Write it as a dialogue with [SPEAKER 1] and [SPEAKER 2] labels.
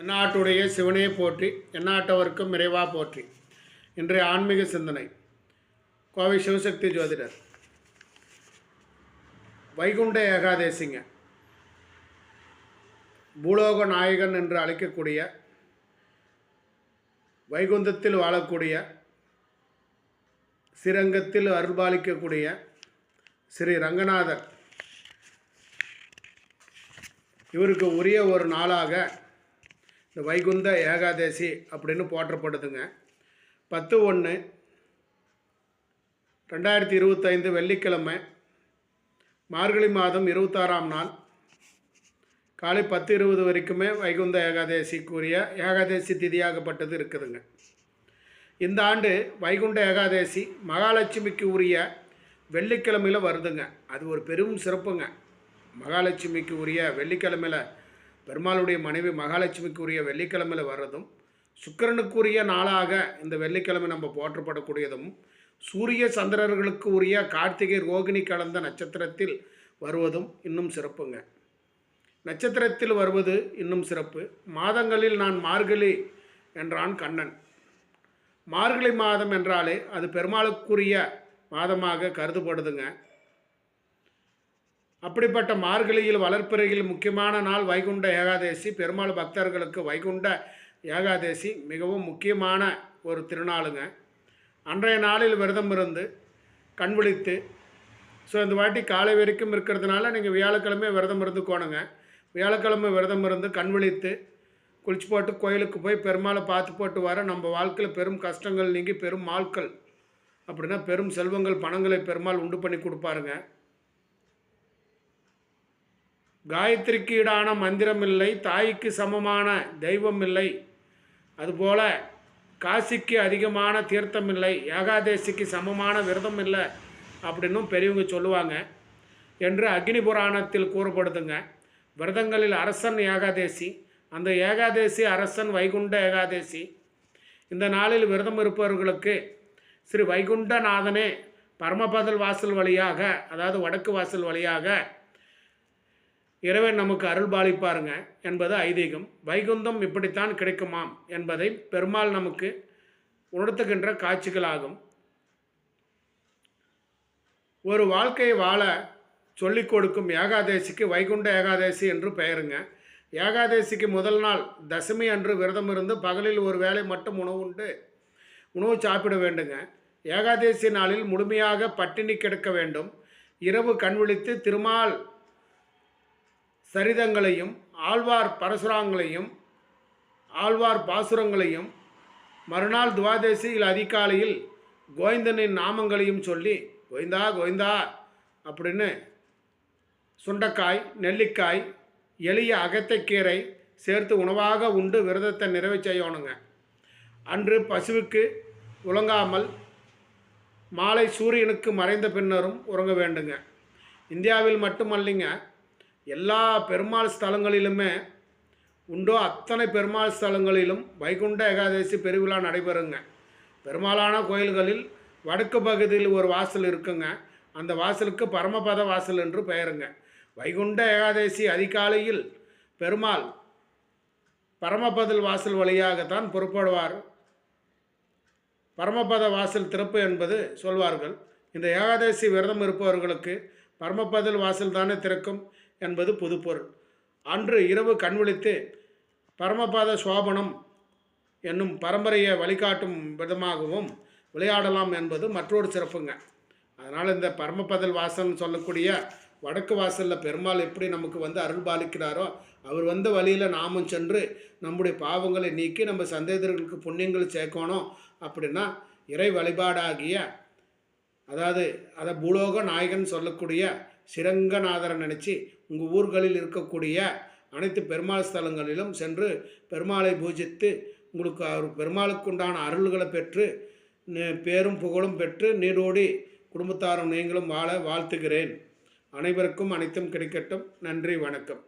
[SPEAKER 1] எந்நாட்டுடைய சிவனே போற்றி எந்நாட்டவருக்கும் நிறைவா போற்றி. இன்றைய ஆன்மீக சிந்தனை. கோவை சிவசக்தி ஜோதிடர். வைகுண்ட ஏகாதேசிங்க. பூலோக நாயகன் என்று அழைக்கக்கூடிய வைகுந்தத்தில் வாழக்கூடிய ஸ்ரீரங்கத்தில் அருள்பாலிக்கக்கூடிய ஸ்ரீ ரங்கநாதர். இவருக்கு உரிய ஒரு நாளாக இந்த வைகுந்த ஏகாதசி அப்படின்னு போற்றப்படுதுங்க. பத்து ஒன்று ரெண்டாயிரத்தி இருபத்தைந்து வெள்ளிக்கிழமை மார்கழி மாதம் இருபத்தாறாம் நாள் காலை பத்து இருபது வரைக்குமே வைகுந்த ஏகாதசிக்குரிய ஏகாதசி திதியாகப்பட்டது இருக்குதுங்க. இந்த ஆண்டு வைகுண்ட ஏகாதசி மகாலட்சுமிக்கு உரிய வெள்ளிக்கிழமையில் வருதுங்க. அது ஒரு பெரும் சிறப்புங்க. மகாலட்சுமிக்கு உரிய வெள்ளிக்கிழமையில் பெருமாளுடைய மனைவி மகாலட்சுமிக்குரிய வெள்ளிக்கிழமையில் வர்றதும் சுக்கிரனுக்குரிய நாளாக இந்த வெள்ளிக்கிழமை நம்ம போற்றப்படக்கூடியதும் சூரிய சந்திரர்களுக்கு உரிய கார்த்திகை ரோகிணி கலந்த நட்சத்திரத்தில் வருவதும் இன்னும் சிறப்புங்க. நட்சத்திரத்தில் வருவது இன்னும் சிறப்பு. மாதங்களில் நான் மார்கழி என்றான் கண்ணன். மார்கழி மாதம் என்றாலே அது பெருமாளுக்குரிய மாதமாக கருதப்படுதுங்க. அப்படிப்பட்ட மார்கழியில் வளர்ப்பிறையில் முக்கியமான நாள் வைகுண்ட ஏகாதசி. பெருமாள் பக்தர்களுக்கு வைகுண்ட ஏகாதசி மிகவும் முக்கியமான ஒரு திருநாளுங்க. அன்றைய நாளில் விரதம் இருந்து கண் விழித்து ஸோ இந்த வாட்டி காலை வரைக்கும் இருக்கிறதுனால நீங்கள் வியாழக்கிழமை விரதம் இருந்துக்கோணுங்க. வியாழக்கிழமை விரதம் இருந்து கண் விழித்து குளிச்சு போட்டு கோயிலுக்கு போய் பெருமாளை பார்த்து போட்டு வர நம்ம வாழ்க்கையில் பெரும் கஷ்டங்கள் நீங்கி பெரும் ஆட்கள் அப்படின்னா பெரும் செல்வங்கள் பணங்களை பெருமாள் உண்டு பண்ணி கொடுப்பாருங்க. காயத்ரிக்கு ஈடான மந்திரம் இல்லை தாய்க்கு சமமான தெய்வம் இல்லை அதுபோல காசிக்கு அதிகமான தீர்த்தம் இல்லை ஏகாதேசிக்கு சமமான விரதம் இல்லை அப்படின்னும் பெரியவங்க சொல்லுவாங்க என்று அக்னி புராணத்தில் கூறப்படுதுங்க. விரதங்களில் அரசன் ஏகாதேசி அந்த ஏகாதேசி அரசன் வைகுண்ட ஏகாதேசி. இந்த நாளில் விரதம் இருப்பவர்களுக்கு ஸ்ரீ வைகுண்டநாதனே பரமபதல் வாசல் வழியாக அதாவது வடக்கு வாசல் வழியாக இறைவன் நமக்கு அருள் பாலிப்பாருங்க என்பது ஐதீகம். வைகுந்தம் இப்படித்தான் கிடைக்குமாம் என்பதை பெருமாள் நமக்கு உணர்த்துகின்ற காட்சிகளாகும். ஒரு வாழ்க்கையை வாழ சொல்லிக் கொடுக்கும் ஏகாதேசிக்கு வைகுண்ட ஏகாதேசி என்று பெயருங்க. ஏகாதேசிக்கு முதல் நாள் தசமி அன்று விரதம் இருந்து பகலில் ஒரு வேளை மட்டும் உணவு உண்டு உணவு சாப்பிட வேண்டுங்க. ஏகாதேசி நாளில் முழுமையாக பட்டினி கிடக்க வேண்டும். இரவு கண் விழித்து திருமால் சரிதங்களையும் ஆழ்வார் பரசுராங்களையும் ஆழ்வார் பாசுரங்களையும் மறுநாள் துவாதசியில் அதிகாலையில் கோவிந்தனின் நாமங்களையும் சொல்லி கோவிந்தா கோவிந்தா அப்படின்னு சுண்டக்காய் நெல்லிக்காய் எளிய அகத்தைக்கீரை சேர்த்து உணவாக உண்டு விரதத்தை நிறைவு செய்யணுங்க. அன்று பசுவுக்கு உலங்காமல் மாலை சூரியனுக்கு மறைந்த பின்னரும் உறங்க வேண்டுங்க. இந்தியாவில் மட்டுமல்லிங்க எல்லா பெருமாள் ஸ்தலங்களிலுமே உண்டோ அத்தனை பெருமாள் ஸ்தலங்களிலும் வைகுண்ட ஏகாதசி பெருவிழா நடைபெறுங்க. பெருமாளான கோயில்களில் வடக்கு பகுதியில் ஒரு வாசல் இருக்குங்க. அந்த வாசலுக்கு பரமபத வாசல் என்று பெயருங்க. வைகுண்ட ஏகாதசி அதிகாலையில் பெருமாள் பரமபதல் வாசல் வழியாகத்தான் புறப்படுவார். பரமபத வாசல் திறப்பு என்பது சொல்வார்கள். இந்த ஏகாதசி விரதம் இருப்பவர்களுக்கு பரமபதல் வாசல் தானே திறக்கும். என்பது புதுப்பொருள். அன்று இரவு கண் விழித்து பரமபாத சோபனம் என்னும் பரம்பரையை வழிகாட்டும் விதமாகவும் விளையாடலாம் என்பது மற்றொரு சிறப்புங்க. அதனால் இந்த பரமபதல் வாசல்னு சொல்லக்கூடிய வடக்கு வாசலில் பெருமாள் எப்படி நமக்கு வந்து அருள் பாலிக்கிறாரோ அவர் வந்த வழியில் நாமும் சென்று நம்முடைய பாவங்களை நீக்கி நம்ம சந்தேகர்களுக்கு புண்ணியங்கள் சேர்க்கணும் அப்படின்னா இறை வழிபாடாகிய அதாவது அதை பூலோக நாயகன் சொல்லக்கூடிய சிரங்கநாதரை நினச்சி உங்கள் ஊர்களில் இருக்கக்கூடிய அனைத்து பெருமாள் ஸ்தலங்களிலும் சென்று பெருமாளை பூஜித்து உங்களுக்கு அவர் பெருமாளுக்குண்டான அருள்களை பெற்று பேரும் புகழும் பெற்று நீரோடி குடும்பத்தாரும் நீங்களும் வாழ வாழ்த்துகிறேன். அனைவருக்கும் அனைத்தும் கிடைக்கட்டும். நன்றி வணக்கம்.